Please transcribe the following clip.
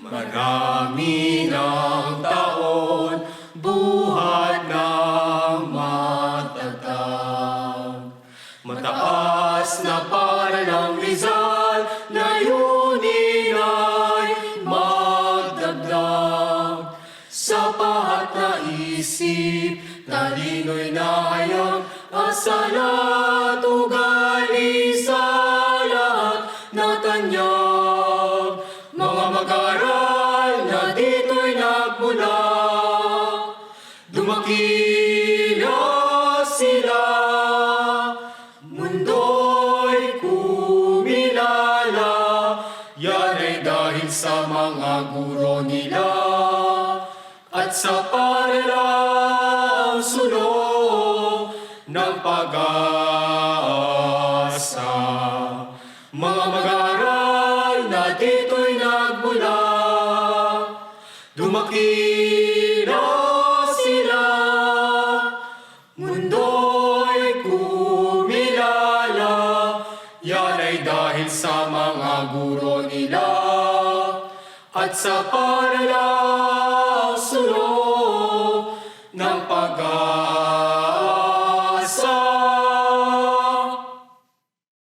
Marami ng taon, buhat ng matatag. Mataas na para ng Rizal, layunin ay magdagdag. Sa pahat na isip, talino'y nahayag, asal at ugali sa lahat natanyag. Mga mag-aral dumakila sila. Mundo'y kumilala, yan ay dahil sa mga nila. At sa palalang sulong ng pag-asa. Mga mag-aaral na dito'y nagmula, dumakila dahil sa mga guro nila. At sa palalang sulong ng pag